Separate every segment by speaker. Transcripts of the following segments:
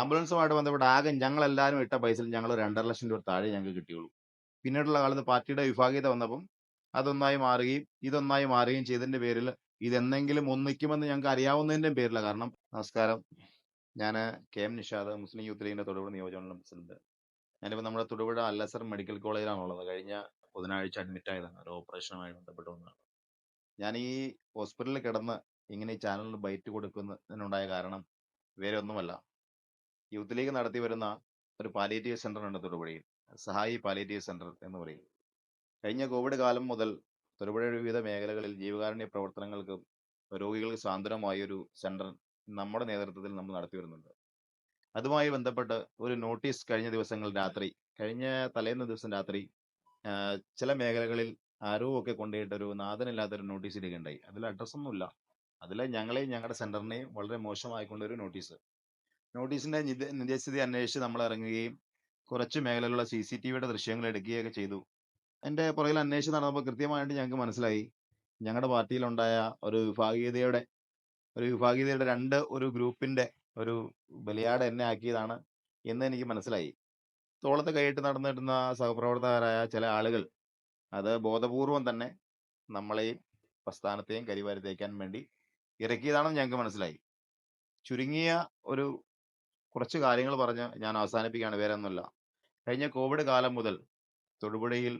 Speaker 1: ആംബുലൻസുമായിട്ട് ബന്ധപ്പെട്ട് ആകെ ഞങ്ങൾ എല്ലാവരും ഇട്ട പൈസയിൽ ഞങ്ങൾ രണ്ടര ലക്ഷം രൂപ താഴെ ഞങ്ങൾക്ക് കിട്ടിയുള്ളൂ. പിന്നീടുള്ള കാലത്ത് പാർട്ടിയുടെ വിഭാഗീയത വന്നപ്പം അതൊന്നായി മാറുകയും ഇതൊന്നായി മാറുകയും ചെയ്തതിന്റെ പേരിൽ ഇതെന്നെങ്കിലും ഒന്നിക്കുമെന്ന് ഞങ്ങൾക്ക് അറിയാവുന്നതിന്റെ പേരില. കാരണം നമസ്കാരം. ഞാൻ K M Nishad Muslim youth ലീഗിന്റെ തൊടുപുഴ നിയോജകമണ്ഡലം പ്രസിഡന്റ്. ഞാനിപ്പോൾ നമ്മുടെ തൊടുപുഴ അല്ലസർ മെഡിക്കൽ കോളേജിലാണുള്ളത്. കഴിഞ്ഞ ബുധനാഴ്ച അഡ്മിറ്റ് ആയതാണ്. ഒരു ഓപ്പറേഷനുമായി ബന്ധപ്പെട്ട് വന്നതാണ്. ഞാൻ ഈ ഹോസ്പിറ്റലിൽ കിടന്ന് ഇങ്ങനെ ഈ ചാനലിൽ ബൈറ്റ് കൊടുക്കുന്നതിനുണ്ടായ കാരണം വേറെ ഒന്നുമല്ല. യൂത്ത് ലീഗ് നടത്തി വരുന്ന ഒരു പാലിയേറ്റീവ് സെന്റർ ഉണ്ട് തൊടുപുഴയിൽ. സഹായി പാലിയേറ്റീവ് സെന്റർ എന്ന് പറയും. കഴിഞ്ഞ കോവിഡ് കാലം മുതൽ തൊടുപുഴയുടെ വിവിധ മേഖലകളിൽ ജീവകാരുണ്യ പ്രവർത്തനങ്ങൾക്ക് രോഗികൾക്ക് സാന്ത്വനമായ ഒരു സെന്റർ നമ്മുടെ നേതൃത്വത്തിൽ നമ്മൾ നടത്തി വരുന്നുണ്ട്. അതുമായി ബന്ധപ്പെട്ട് ഒരു നോട്ടീസ് കഴിഞ്ഞ ദിവസങ്ങൾ രാത്രി കഴിഞ്ഞ തലേന്ന് ദിവസം രാത്രി ചില മേഖലകളിൽ ആരോ ഒക്കെ കൊണ്ടുപോയിട്ട് ഒരു നാഥനില്ലാത്തൊരു നോട്ടീസ് ഇടുകയുണ്ടായി. അതിൽ അഡ്രസ്സൊന്നുമില്ല അതിൽ ഞങ്ങളെയും ഞങ്ങളുടെ സെന്ററിനെയും വളരെ മോശമായിക്കൊണ്ടൊരു നോട്ടീസ് നോട്ടീസിന്റെ നിജസ്ഥിതി അന്വേഷിച്ച് നമ്മൾ ഇറങ്ങുകയും കുറച്ച് മേഖലയിലുള്ള സി സി ടി വിയുടെ ദൃശ്യങ്ങൾ എടുക്കുകയൊക്കെ ചെയ്തു. എന്റെ പുറകിൽ അന്വേഷിച്ച് നടന്നപ്പോൾ കൃത്യമായിട്ട് ഞങ്ങൾക്ക് മനസ്സിലായി. ഞങ്ങളുടെ പാർട്ടിയിലുണ്ടായ ഒരു വിഭാഗീയതയുടെ ഒരു വിഭാഗീയതയുടെ രണ്ട് ഒരു ഗ്രൂപ്പിന്റെ ഒരു ബലിയാട് എന്നെ ആക്കിയതാണ് എന്ന് എനിക്ക് മനസ്സിലായി. തോളത്ത് കൈയിട്ട് നടന്നിരുന്ന സഹപ്രവർത്തകരായ ചില ആളുകൾ അത് ബോധപൂർവം തന്നെ നമ്മളെയും പ്രസ്ഥാനത്തെയും കരിവാരി തേക്കാൻ വേണ്ടി ഇറക്കിയതാണെന്ന് ഞങ്ങൾക്ക് മനസ്സിലായി. ചുരുങ്ങിയ ഒരു കുറച്ച് കാര്യങ്ങൾ പറഞ്ഞ് ഞാൻ അവസാനിപ്പിക്കുകയാണ് വേറെ ഒന്നുമില്ല കഴിഞ്ഞ കോവിഡ് കാലം മുതൽ തൊടുപുഴയിൽ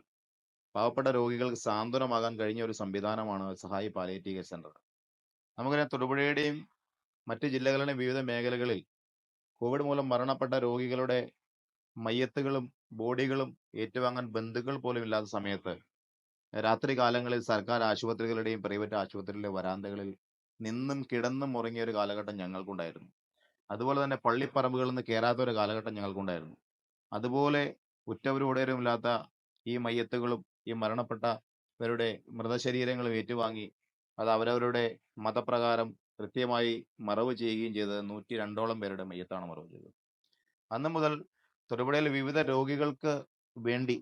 Speaker 1: പാവപ്പെട്ട രോഗികൾക്ക് സാന്ത്വനമാകാൻ കഴിഞ്ഞ ഒരു സംവിധാനമാണ് സഹായി പാലിയേറ്റീവ് കെയർ സെന്റർ നമുക്കറിയാം തൊടുപുഴയുടെയും മറ്റ് ജില്ലകളുടെയും വിവിധ മേഖലകളിൽ കോവിഡ് മൂലം മരണപ്പെട്ട രോഗികളുടെ മയ്യത്തുകളും ബോഡികളും ഏറ്റുവാങ്ങാൻ ബന്ധുക്കൾ പോലും ഇല്ലാത്ത സമയത്ത് രാത്രി കാലങ്ങളിൽ സർക്കാർ ആശുപത്രികളുടെയും പ്രൈവറ്റ് ആശുപത്രികളിലെ വരാന്തകളിൽ നിന്നും കിടന്നും ഉറങ്ങിയ ഒരു കാലഘട്ടം ഞങ്ങൾക്കുണ്ടായിരുന്നു. അതുപോലെ തന്നെ പള്ളിപ്പറമ്പുകളിൽ നിന്ന് കയറാത്ത ഒരു കാലഘട്ടം ഞങ്ങൾക്കുണ്ടായിരുന്നു. അതുപോലെ ഉറ്റവരും ഈ മയ്യത്തുകളും ഈ മരണപ്പെട്ടവരുടെ മൃതശരീരങ്ങളും ഏറ്റുവാങ്ങി അത് അവരവരുടെ മതപ്രകാരം കൃത്യമായി മറവ് ചെയ്യുകയും ചെയ്തത് നൂറ്റി രണ്ടോളം പേരുടെ മയ്യത്താണ് മറവ് ചെയ്തത്. അന്ന് മുതൽ തൊടുപുഴയിൽ വിവിധ രോഗികൾക്ക് വേണ്ടി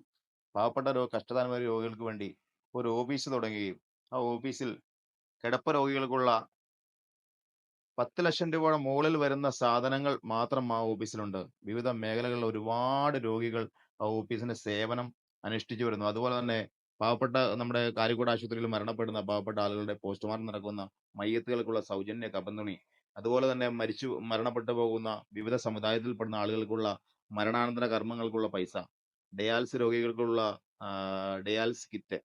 Speaker 1: പാവപ്പെട്ട രോഗ കഷ്ടതാന്മായ രോഗികൾക്ക് വേണ്ടി ഒരു ഓഫീസ് തുടങ്ങുകയും ആ ഓഫീസിൽ കിടപ്പ് രോഗികൾക്കുള്ള പത്ത് ലക്ഷം രൂപയുടെ മുകളിൽ വരുന്ന സാധനങ്ങൾ മാത്രം ആ ഓഫീസിലുണ്ട്. വിവിധ മേഖലകളിൽ ഒരുപാട് രോഗികൾ ആ ഓഫീസിന്റെ സേവനം അനുഷ്ഠിച്ചു വരുന്നു. അതുപോലെ തന്നെ പാവപ്പെട്ട നമ്മുടെ കാരിക്കോട് ആശുപത്രിയിൽ മരണപ്പെടുന്ന പാവപ്പെട്ട ആളുകളുടെ പോസ്റ്റ്മോർട്ടം നടക്കുന്ന മയ്യത്തുകൾക്കുള്ള സൗജന്യ കപന്തുണി അതുപോലെ തന്നെ മരിച്ചു മരണപ്പെട്ടു പോകുന്ന വിവിധ സമുദായത്തിൽപ്പെടുന്ന ആളുകൾക്കുള്ള മരണാനന്തര കർമ്മങ്ങൾക്കുള്ള പൈസ ഡയാൽസ് രോഗികൾക്കുള്ള ഡയാൽസ് കിറ്റ്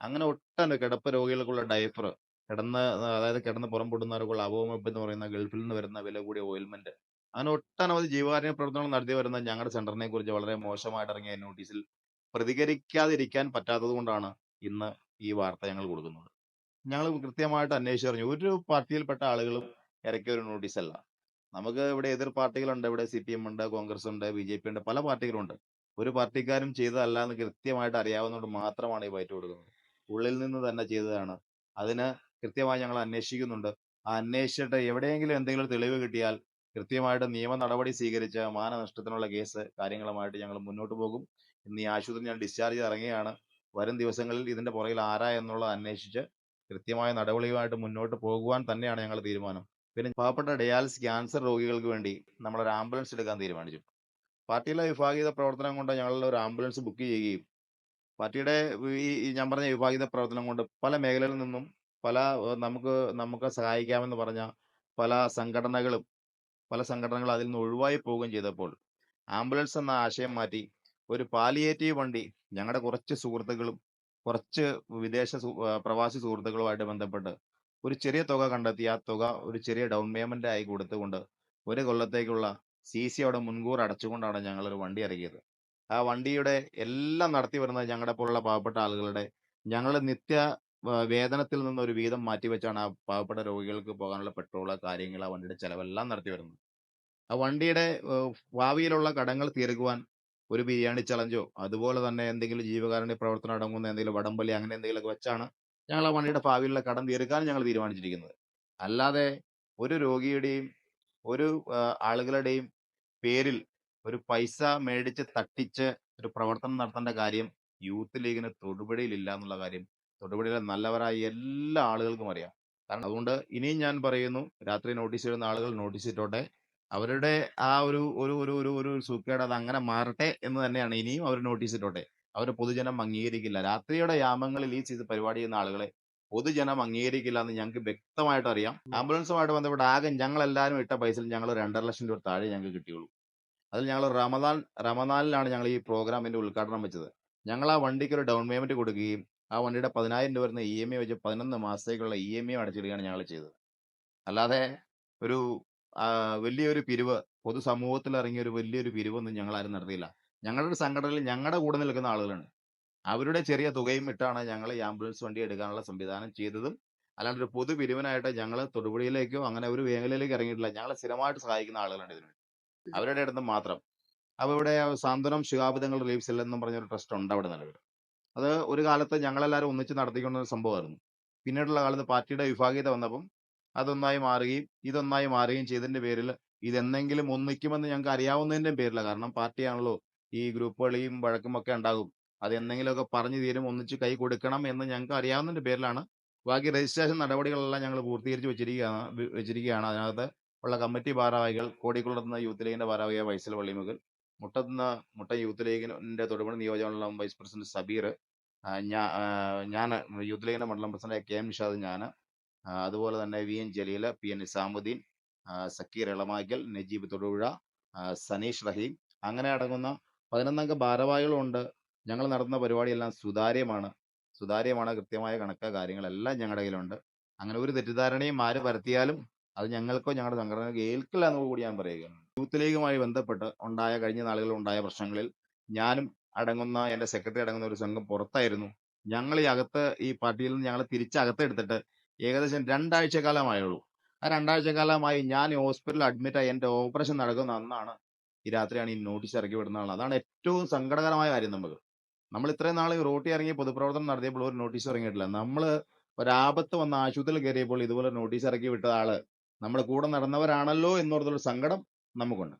Speaker 1: അങ്ങനെ ഒട്ടനവധി കിടപ്പ് രോഗികൾക്കുള്ള ഡയപ്പർ കിടന്ന് അതായത് കിടന്ന് പുറം പൊടുന്നവർക്കുള്ള അവോമബ് എന്ന് പറയുന്ന ഗൾഫിൽ നിന്ന് വരുന്ന വില കൂടിയ ഓയിൽമെന്റ് അങ്ങനെ ഒട്ടനവധി ജീവകാരുണ്യ പ്രവർത്തനങ്ങൾ നടത്തി വരുന്ന ഞങ്ങളുടെ സെന്ററിനെ കുറിച്ച് വളരെ മോശമായിട്ട് ഇറങ്ങിയ നോട്ടീസിൽ പ്രതികരിക്കാതിരിക്കാൻ പറ്റാത്തത് കൊണ്ടാണ് ഇന്ന് ഈ വാർത്ത ഞങ്ങൾ കൊടുക്കുന്നത്. ഞങ്ങൾ കൃത്യമായിട്ട് അന്വേഷിച്ചു പറഞ്ഞു ഒരു പാർട്ടിയിൽപ്പെട്ട ആളുകളും ഇറക്കിയ ഒരു നോട്ടീസ് അല്ല. നമുക്ക് ഇവിടെ എതിർ പാർട്ടികളുണ്ട് ഇവിടെ സി പി എം ഉണ്ട് കോൺഗ്രസ് ഉണ്ട് ബി ജെ പി ഉണ്ട് പല പാർട്ടികളുണ്ട് ഒരു പാർട്ടിക്കാരും ചെയ്തതല്ല എന്ന് കൃത്യമായിട്ട് അറിയാവുന്നതുകൊണ്ട് മാത്രമാണ് ഈ ബൈറ്റ് കൊടുക്കുന്നത്. ഉള്ളിൽ നിന്ന് തന്നെ ചെയ്തതാണ്. അതിന് കൃത്യമായി ഞങ്ങൾ അന്വേഷിക്കുന്നുണ്ട്. ആ അന്വേഷിച്ചിട്ട് എവിടെയെങ്കിലും എന്തെങ്കിലും തെളിവ് കിട്ടിയാൽ കൃത്യമായിട്ട് നിയമ നടപടി സ്വീകരിച്ച് മാനനഷ്ടത്തിനുള്ള കേസ് കാര്യങ്ങളുമായിട്ട് ഞങ്ങൾ മുന്നോട്ട് പോകും. ഇന്ന് ഈ ആശുപത്രി ഞാൻ ഡിസ്ചാർജ് ഇറങ്ങിയാണ് വരും ദിവസങ്ങളിൽ ഇതിന്റെ പുറകിൽ ആരാ എന്നുള്ളത് അന്വേഷിച്ച് കൃത്യമായ നടപടിയുമായിട്ട് മുന്നോട്ട് പോകുവാൻ തന്നെയാണ് ഞങ്ങൾ തീരുമാനം. പിന്നെ പാവപ്പെട്ട ഡയാലിസ് ക്യാൻസർ രോഗികൾക്ക് വേണ്ടി നമ്മളൊരു ആംബുലൻസ് എടുക്കാൻ തീരുമാനിച്ചു. പാർട്ടിയിലെ വിഭാഗീയത പ്രവർത്തനം കൊണ്ട് ഞങ്ങളുടെ ഒരു ആംബുലൻസ് ബുക്ക് ചെയ്യുകയും പാർട്ടിയുടെ ഈ ഞാൻ പറഞ്ഞ വിഭാഗീയത പ്രവർത്തനം കൊണ്ട് പല മേഖലകളിൽ നിന്നും പല നമുക്ക് നമുക്ക് സഹായിക്കാമെന്ന് പറഞ്ഞ പല സംഘടനകളും പല സംഘടനകളും അതിൽ നിന്ന് ഒഴിവായി പോവുകയും ചെയ്തപ്പോൾ ആംബുലൻസ് എന്ന ആശയം മാറ്റി ഒരു പാലിയേറ്റീവ് വണ്ടി ഞങ്ങളുടെ കുറച്ച് സുഹൃത്തുക്കളും കുറച്ച് വിദേശ പ്രവാസി സുഹൃത്തുക്കളുമായിട്ട് ബന്ധപ്പെട്ട് ഒരു ചെറിയ തുക കണ്ടെത്തി. ആ തുക ഒരു ചെറിയ ഡൗൺ പേയ്മെന്റ് ആയി കൊടുത്തുകൊണ്ട് ഒരു കൊല്ലത്തേക്കുള്ള സി സി അവിടെ മുൻകൂർ അടച്ചുകൊണ്ടാണ് ഞങ്ങൾ ഒരു വണ്ടി ഇറക്കിയത്. ആ വണ്ടിയുടെ എല്ലാം നടത്തി വരുന്നത് ഞങ്ങളുടെ പോലുള്ള പാവപ്പെട്ട ആളുകളുടെ ഞങ്ങളുടെ നിത്യ വേതനത്തിൽ നിന്ന് ഒരു വീതം മാറ്റിവെച്ചാണ് ആ പാവപ്പെട്ട രോഗികൾക്ക് പോകാനുള്ള പെട്രോൾ കാര്യങ്ങൾ ആ വണ്ടിയുടെ ചെലവെല്ലാം നടത്തി വരുന്നത്. ആ വണ്ടിയുടെ ഭാവിയിലുള്ള കടങ്ങൾ തീർക്കുവാൻ ഒരു ബിരിയാണി ചലഞ്ചോ അതുപോലെ തന്നെ എന്തെങ്കിലും ജീവകാരുണ്യ പ്രവർത്തനം അടങ്ങുന്ന എന്തെങ്കിലും വടംവലി അങ്ങനെ എന്തെങ്കിലുമൊക്കെ വെച്ചാണ് ഞങ്ങൾ ആ വണ്ടിയുടെ ഭാവിയിലുള്ള കടം തീർക്കാൻ ഞങ്ങൾ തീരുമാനിച്ചിരിക്കുന്നത്. അല്ലാതെ ഒരു രോഗിയുടെയും ഒരു ആളുകളുടെയും പേരിൽ ഒരു പൈസ മേടിച്ച് തട്ടിച്ച് ഒരു പ്രവർത്തനം നടത്തേണ്ട കാര്യം യൂത്ത് ലീഗിന് തൊടുപുഴയിൽ ഇല്ല എന്നുള്ള കാര്യം തൊടുപുഴയിലെ നല്ലവരായ എല്ലാ ആളുകൾക്കും അറിയാം. കാരണം അതുകൊണ്ട് ഇനിയും ഞാൻ പറയുന്നു രാത്രി നോട്ടീസ് ഇടുന്ന ആളുകൾ നോട്ടീസ് ഇട്ടോട്ടെ. അവരുടെ ആ ഒരു ഒരു ഒരു ഒരു ഒരു സൂക്കേട് അത് അങ്ങനെ മാറട്ടെ എന്ന് തന്നെയാണ് ഇനിയും അവർ നോട്ടീസ് ഇട്ടോട്ടെ. അവർ പൊതുജനം അംഗീകരിക്കില്ല. രാത്രിയുടെ യാമങ്ങളിൽ ഈ ചെയ്ത് പരിപാടി ചെയ്യുന്ന ആളുകളെ പൊതുജനം അംഗീകരിക്കില്ല എന്ന് ഞങ്ങൾക്ക് വ്യക്തമായിട്ട് അറിയാം. ആംബുലൻസുമായിട്ട് ബന്ധപ്പെട്ട് ആകെ ഞങ്ങൾ എല്ലാവരും ഇട്ട പൈസയിൽ ഞങ്ങൾ രണ്ടര ലക്ഷം രൂപ താഴെ ഞങ്ങൾക്ക് കിട്ടിയുള്ളൂ. അതിൽ ഞങ്ങൾ റമദാൻ റമദാനിലാണ് ഞങ്ങൾ ഈ പ്രോഗ്രാമിന്റെ ഉദ്ഘാടനം വെച്ചത്. ഞങ്ങൾ ആ വണ്ടിക്ക് ഒരു ഡൗൺ പേയ്മെന്റ് കൊടുക്കുകയും ആ വണ്ടിയുടെ പതിനായിരം രൂപ വരുന്ന ഇ എം ഐ വെച്ച് പതിനൊന്ന് മാസത്തേക്കുള്ള ഇ എം ഐ അടച്ചിടുകയാണ് ഞങ്ങൾ ചെയ്തത്. അല്ലാതെ ഒരു വലിയൊരു പിരിവ് പൊതുസമൂഹത്തിൽ ഇറങ്ങിയ ഒരു വലിയൊരു പിരിവൊന്നും ഞങ്ങൾ ആരും നടത്തിയില്ല. ഞങ്ങളുടെ സംഘടനയിൽ ഞങ്ങളുടെ കൂടെ നിൽക്കുന്ന ആളുകളാണ് അവരുടെ ചെറിയ തുകയും ഇട്ടാണ് ഞങ്ങൾ ഈ ആംബുലൻസ് വണ്ടി എടുക്കാനുള്ള സംവിധാനം ചെയ്തതും അല്ലാണ്ട് ഒരു പൊതു പിരിവിനായിട്ട് ഞങ്ങൾ തൊടുപുഴയിലേക്കോ അങ്ങനെ ഒരു മേഖലയിലേക്ക് ഇറങ്ങിയിട്ടില്ല. ഞങ്ങളെ സ്ഥിരമായിട്ട് സഹായിക്കുന്ന ആളുകളുണ്ട് ഇതിന് അവരുടെ അടുത്ത് മാത്രം. അപ്പോൾ ഇവിടെ സാന്ത്വനം ശിഹാബിതങ്ങൾ റിലീഫ് എന്നും പറഞ്ഞ ഒരു ട്രസ്റ്റ് ഉണ്ട് അവിടെ നിലവിൽ. അത് ഒരു കാലത്ത് ഞങ്ങളെല്ലാവരും ഒന്നിച്ച് നടത്തിക്കൊണ്ട ഒരു സംഭവമായിരുന്നു. പിന്നീടുള്ള കാലത്ത് പാർട്ടിയുടെ വിഭാഗീയത വന്നപ്പം അതൊന്നായി മാറുകയും ഇതൊന്നായി മാറുകയും ചെയ്തതിന്റെ പേരിൽ ഇതെന്തെങ്കിലും ഒന്നിക്കുമെന്ന് ഞങ്ങൾക്ക് അറിയാവുന്നതിന്റെ പേരില. കാരണം പാർട്ടിയാണല്ലോ ഈ ഗ്രൂപ്പുകളെയും വഴക്കുമൊക്കെ ഉണ്ടാകും. അത് എന്തെങ്കിലുമൊക്കെ പറഞ്ഞു തീരും ഒന്നിച്ച് കൈ കൊടുക്കണം എന്ന് ഞങ്ങൾക്ക് അറിയാവുന്നതിന്റെ പേരിലാണ് ബാക്കി രജിസ്ട്രേഷൻ നടപടികളെല്ലാം ഞങ്ങൾ പൂർത്തീകരിച്ച് വെച്ചിരിക്കുകയാണ് വെച്ചിരിക്കുകയാണ്. അതിനകത്ത് ഉള്ള കമ്മിറ്റി ഭാരവാഹികൾ കോടിക്കുളത്തുനിന്ന് യൂത്ത് ലീഗിന്റെ ഭാരവാഹിയായ വൈസൽ വള്ളിമുകൾ മുട്ടത്തുനിന്ന് മുട്ട യൂത്ത് ലീഗിന്റെ തൊടുപുഴ നിയോജകമണ്ഡലം വൈസ് പ്രസിഡന്റ് സബീർ ഞാൻ യൂത്ത് ലീഗിന്റെ മണ്ഡലം പ്രസിഡന്റ് കെ എം നിഷാദ് ഞാൻ അതുപോലെ തന്നെ V N Jaleel P N Nizamuddin Zakir Elamakkal Najeeb Thodupuzha Saneesh Rahim. അങ്ങനെ അടങ്ങുന്ന പതിനൊന്നംഗ ഭാരവാഹികളുണ്ട്. ഞങ്ങൾ നടത്തുന്ന പരിപാടിയെല്ലാം സുതാര്യമാണ്. സുതാര്യമാണ് കൃത്യമായ കണക്ക് കാര്യങ്ങളെല്ലാം ഞങ്ങളുടെ കയ്യിലുണ്ട്. അങ്ങനെ ഒരു തെറ്റിദ്ധാരണയും ആര് പരത്തിയാലും അത് ഞങ്ങൾക്കോ ഞങ്ങളുടെ സംഘടനയ്ക്കോ ഏൽക്കില്ല എന്ന് കൂടി ഞാൻ പറയുകയാണ്. യൂത്ത് ലീഗുമായി ബന്ധപ്പെട്ട് ഉണ്ടായ കഴിഞ്ഞ നാളുകളിൽ ഉണ്ടായ പ്രശ്നങ്ങളിൽ ഞാനും അടങ്ങുന്ന എന്റെ സെക്രട്ടറി അടങ്ങുന്ന ഒരു സംഘം പുറത്തായിരുന്നു. ഞങ്ങൾ ഈ അകത്ത് ഈ പാർട്ടിയിൽ നിന്ന് ഞങ്ങൾ തിരിച്ചകത്തെടുത്തിട്ട് ഏകദേശം രണ്ടാഴ്ച കാലമായുള്ളൂ ആ രണ്ടാഴ്ച കാലമായി ഞാൻ ഹോസ്പിറ്റലിൽ അഡ്മിറ്റ് ആയി. എന്റെ ഓപ്പറേഷൻ നടക്കുന്ന അന്നാണ് ഈ രാത്രിയാണ് ഈ നോട്ടീസ് ഇറക്കി വിടുന്ന ആൾ അതാണ് ഏറ്റവും സങ്കടകരമായ കാര്യം നമുക്ക്. നമ്മൾ ഇത്രയും നാൾ റോട്ടി ഇറങ്ങി പൊതുപ്രവർത്തനം നടത്തിയപ്പോൾ ഒരു നോട്ടീസ് ഇറങ്ങിയിട്ടില്ല. നമ്മൾ ഒരാപത്ത് വന്ന ആശുപത്രിയിൽ കയറിയപ്പോൾ ഇതുപോലെ നോട്ടീസ് ഇറക്കി വിട്ട ആൾ നമ്മുടെ കൂടെ നടന്നവരാണല്ലോ എന്നോർത്തുള്ള സങ്കടം നമുക്കുണ്ട്.